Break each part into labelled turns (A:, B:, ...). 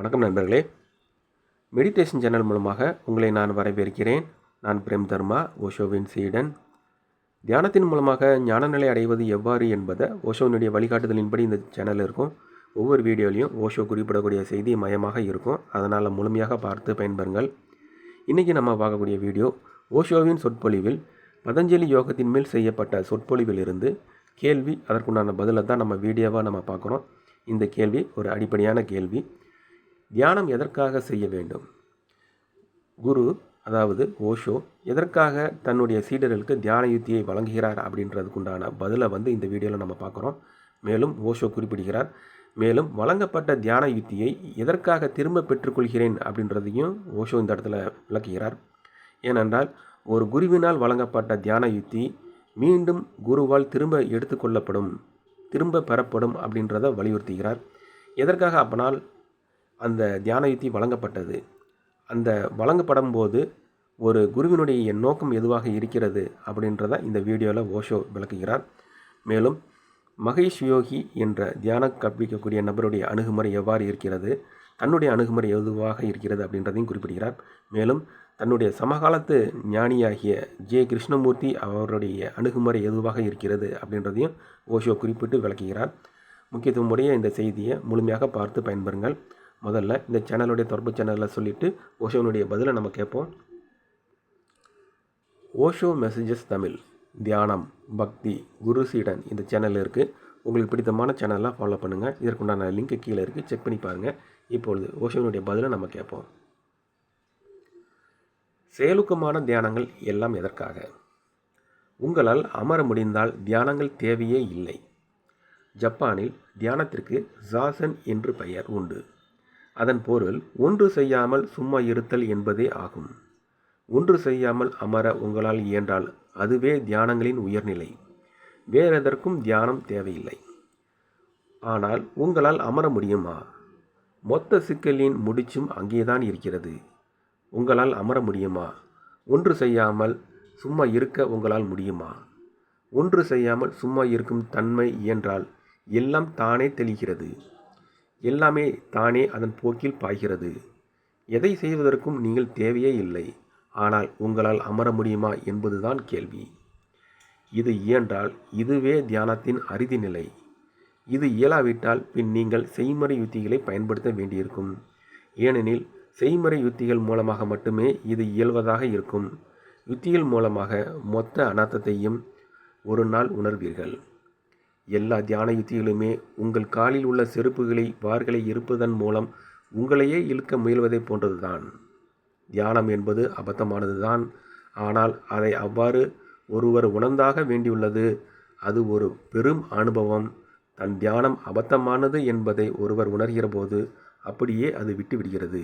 A: வணக்கம் நண்பர்களே. Meditation channel மூலமாக உங்களை நான் வரவேற்கிறேன். நான் பிரேம் தர்மா ஓஷோவின் சீடன். தியானத்தின் மூலமாக ஞானநிலை அடைவது எவ்வாறு என்பதை ஓஷோவினுடைய வழிகாட்டுதலின்படி இந்த சேனல் இருக்கும். ஒவ்வொரு வீடியோலையும் ஓஷோ குறிப்பிடக்கூடிய செய்தி மயமாக இருக்கும். அதனால் முழுமையாக பார்த்து பயன்பெறுங்கள். இன்றைக்கி நம்ம பார்க்கக்கூடிய வீடியோ ஓஷோவின் சொற்பொழிவில் பதஞ்சலி யோகத்தின் மேல் செய்யப்பட்ட சொற்பொழிவிலிருந்து கேள்வி அதற்குண்டான பதிலை தான் நம்ம வீடியோவாக நம்ம பார்க்குறோம். இந்த கேள்வி ஒரு அடிப்படையான கேள்வி. தியானம் எதற்காக செய்ய வேண்டும்? குரு அதாவது ஓஷோ எதற்காக தன்னுடைய சீடர்களுக்கு தியான யுத்தியை வழங்குகிறார் அப்படின்றதுக்குண்டான பதிலை வந்து இந்த வீடியோவில் நம்ம பார்க்குறோம். மேலும் ஓஷோ குறிப்பிடுகிறார் மேலும் வழங்கப்பட்ட தியான யுத்தியை எதற்காக திரும்ப பெற்றுக்கொள்கிறேன்? அப்படின்றதையும் ஓஷோ இந்த இடத்துல விளக்குகிறார். ஏனென்றால் ஒரு குருவினால் வழங்கப்பட்ட தியான யுத்தி மீண்டும் குருவால் திரும்ப எடுத்துக்கொள்ளப்படும் திரும்ப பெறப்படும் அப்படின்றத வலியுறுத்துகிறார். எதற்காக அப்பனால் அந்த தியான யுத்தி வழங்கப்பட்டது. அந்த வழங்கப்படும் போது ஒரு குருவினுடைய நோக்கம் எதுவாக இருக்கிறது அப்படின்றத இந்த வீடியோவில் ஓஷோ விளக்குகிறார். மேலும் மகேஷ் யோகி என்ற தியானம் கற்பிக்கக்கூடிய நபருடைய அணுகுமுறை எவ்வாறு இருக்கிறது? தன்னுடைய அணுகுமுறை எதுவாக இருக்கிறது அப்படின்றதையும் குறிப்பிடுகிறார். மேலும் தன்னுடைய சமகாலத்து ஞானியாகிய ஜே கிருஷ்ணமூர்த்தி அவருடைய அணுகுமுறை எதுவாக இருக்கிறது அப்படின்றதையும் ஓஷோ குறிப்பிட்டு விளக்குகிறார். முக்கியத்துவமுடைய இந்த செய்தியை முழுமையாக பார்த்து பயன்பெறுங்கள். முதல்ல இந்த சேனலுடைய தொடர்பு சேனலில் சொல்லிவிட்டு ஓஷோனுடைய பதிலை நம்ம கேட்போம். ஓஷோ மெசேஜஸ் தமிழ் தியானம் பக்தி குரு சீடன் இந்த சேனல் இருக்குது உங்களுக்கு பிடித்தமான சேனலாக ஃபாலோ பண்ணுங்கள் இதற்குண்டான லிங்க் கீழே இருக்குது செக் பண்ணி பாருங்கள் இப்பொழுது ஓஷோனுடைய பதிலை நம்ம கேட்போம். செயலுக்கமான தியானங்கள் எல்லாம் எதற்காக? உங்களால் அமர முடிந்தால் தியானங்கள் தேவையே இல்லை. ஜப்பானில் தியானத்திற்கு ஜாசன் என்று பெயர் உண்டு. அதன் பொருள் ஒன்று செய்யாமல் சும்மா இருத்தல் என்பதே ஆகும். ஒன்று செய்யாமல் அமர உங்களால் இயன்றால் அதுவே தியானங்களின் உயர்நிலை. வேறெதற்கும் தியானம் தேவையில்லை. ஆனால் உங்களால் அமர முடியுமா? மொத்த சிக்கலின் முடிச்சும் அங்கேதான் இருக்கிறது. உங்களால் அமர முடியுமா? ஒன்று செய்யாமல் சும்மா இருக்க உங்களால் முடியுமா? ஒன்று செய்யாமல் சும்மா இருக்கும் தன்மை இயன்றால் எல்லாம் தானே தெளிகிறது. எல்லாமே தானே அதன் போக்கில் பாய்கிறது. எதை செய்வதற்கும் நீங்கள் தேவையே இல்லை. ஆனால் உங்களால் அமர முடியுமா என்பதுதான் கேள்வி. இது இயன்றால் இதுவே தியானத்தின் அறுதி நிலை. இது இயலாவிட்டால் பின் நீங்கள் செய்முறை யுத்திகளை பயன்படுத்த வேண்டியிருக்கும். ஏனெனில் செய்முறை யுத்திகள் மூலமாக மட்டுமே இது இயல்வதாக இருக்கும். யுத்திகள் மூலமாக மொத்த அனர்த்தத்தையும் ஒரு நாள் உணர்வீர்கள். எல்லா தியான யுத்திகளுமே உங்கள் காலில் உள்ள செருப்புகளை வார்களை இருப்பதன் மூலம் உங்களையே இழுக்க முயல்வதை போன்றதுதான். தியானம் என்பது அபத்தமானதுதான். ஆனால் அதை அவ்வாறு ஒருவர் உணர்ந்தாக வேண்டியுள்ளது. அது ஒரு பெரும் அனுபவம். தன் தியானம் அபத்தமானது என்பதை ஒருவர் உணர்கிற போது அப்படியே அது விட்டுவிடுகிறது.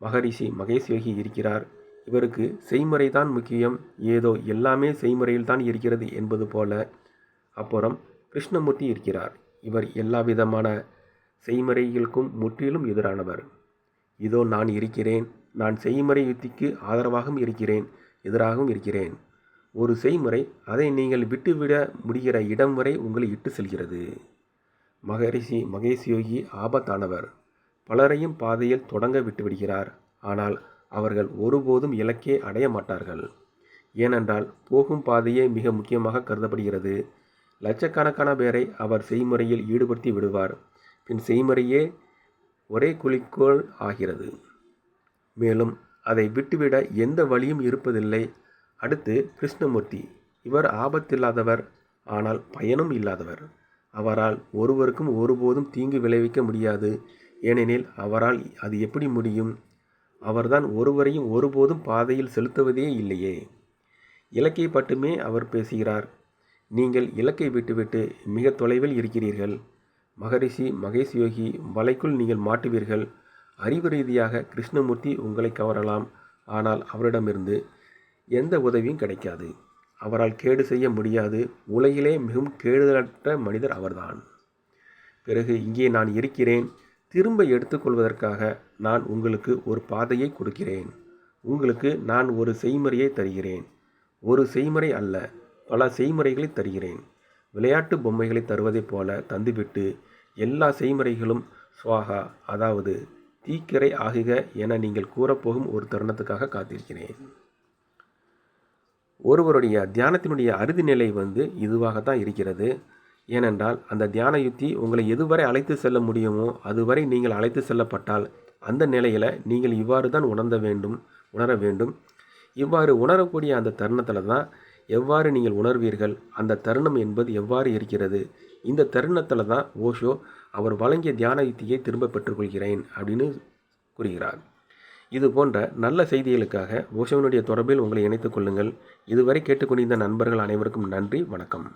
A: மகரிஷி மகேஷ் யோகி இருக்கிறார். இவருக்கு செய்முறை தான் முக்கியம். ஏதோ எல்லாமே செய்முறையில் தான் இருக்கிறது என்பது போல அப்புறம் கிருஷ்ணமூர்த்தி இருக்கிறார். இவர் எல்லா விதமான செய்முறைகளுக்கும் முற்றிலும் எதிரானவர். இதோ நான் இருக்கிறேன். நான் செய்முறை யுத்திக்கு ஆதரவாகவும் இருக்கிறேன். எதிராகவும் இருக்கிறேன். ஒரு செய்முறை அதை நீங்கள் விட்டுவிட முடிகிற இடம் வரை உங்களை இட்டு செல்கிறது. மகரிஷி மகேஷ் யோகி ஆபத்தானவர். பலரையும் பாதையில் தொடங்க விட்டுவிடுகிறார் ஆனால் அவர்கள் ஒருபோதும் இலக்கே அடைய மாட்டார்கள். ஏனென்றால் போகும் பாதையே மிக முக்கியமாக கருதப்படுகிறது. லட்சக்கணக்கான பேரை அவர் செய்முறையில் ஈடுபடுத்தி விடுவார். பின் செய்முறையே ஒரே குறிக்கோள் ஆகிறது. மேலும் அதை விட்டுவிட எந்த வழியும் இருப்பதில்லை. அடுத்து கிருஷ்ணமூர்த்தி. இவர் ஆபத்தில்லாதவர் ஆனால் பயனும் இல்லாதவர். அவரால் ஒருவருக்கும் ஒருபோதும் தீங்கு விளைவிக்க முடியாது. ஏனெனில் அவரால் அது எப்படி முடியும்? அவர்தான் ஒருவரையும் ஒருபோதும் பாதையில் செலுத்துவதே இல்லையே. இலக்கை மட்டுமே அவர் பேசுகிறார். நீங்கள் இலக்கை விட்டுவிட்டு மிக தொலைவில் இருக்கிறீர்கள். மகரிஷி மகேஷ் யோகி வலைக்குள் நீங்கள் மாட்டுவீர்கள். அறிவு ரீதியாக கிருஷ்ணமூர்த்தி உங்களை கவரலாம். ஆனால் அவரிடமிருந்து எந்த உதவியும் கிடைக்காது. அவரால் கேடு செய்ய முடியாது. உலகிலே மிகவும் கேடுதலற்ற மனிதர் அவர்தான். பிறகு இங்கே நான் இருக்கிறேன். திரும்ப எடுத்துக்கொள்வதற்காக நான் உங்களுக்கு ஒரு பாதையை கொடுக்கிறேன். உங்களுக்கு நான் ஒரு செய்முறையை தருகிறேன். ஒரு செய்முறை அல்ல பல செய்முறைகளை தருகிறேன். விளையாட்டு பொம்மைகளை தருவதைப் போல தந்துவிட்டு எல்லா செய்முறைகளும் சுவாகா அதாவது தீக்கிரை ஆகுக என நீங்கள் கூறப்போகும் ஒரு தருணத்துக்காக காத்திருக்கிறேன். ஒருவருடைய தியானத்தினுடைய அறுதி நிலை வந்து இதுவாகத்தான் இருக்கிறது. ஏனென்றால் அந்த தியான யுக்தி உங்களை எதுவரை அழைத்து செல்ல முடியுமோ அதுவரை நீங்கள் அழைத்து செல்லப்பட்டால் அந்த நிலையில் நீங்கள் இவ்வாறு தான் உணர்ந்த வேண்டும் உணர வேண்டும். இவ்வாறு உணரக்கூடிய அந்த தருணத்தில் தான் எவ்வாறு நீங்கள் உணர்வீர்கள்? அந்த தருணம் என்பது எவ்வாறு இருக்கிறது? இந்த தருணத்தில் தான் ஓஷோ அவர் வழங்கிய தியான யுக்தியை திரும்ப பெற்றுக்கொள்கிறேன் அப்படின்னு கூறுகிறார். இது போன்ற நல்ல செய்திகளுக்காக ஓஷோவினுடைய தொடர்பில் உங்களை இணைத்துக் கொள்ளுங்கள். இதுவரை கேட்டுக்கொண்டிருந்த நண்பர்கள் அனைவருக்கும் நன்றி வணக்கம்.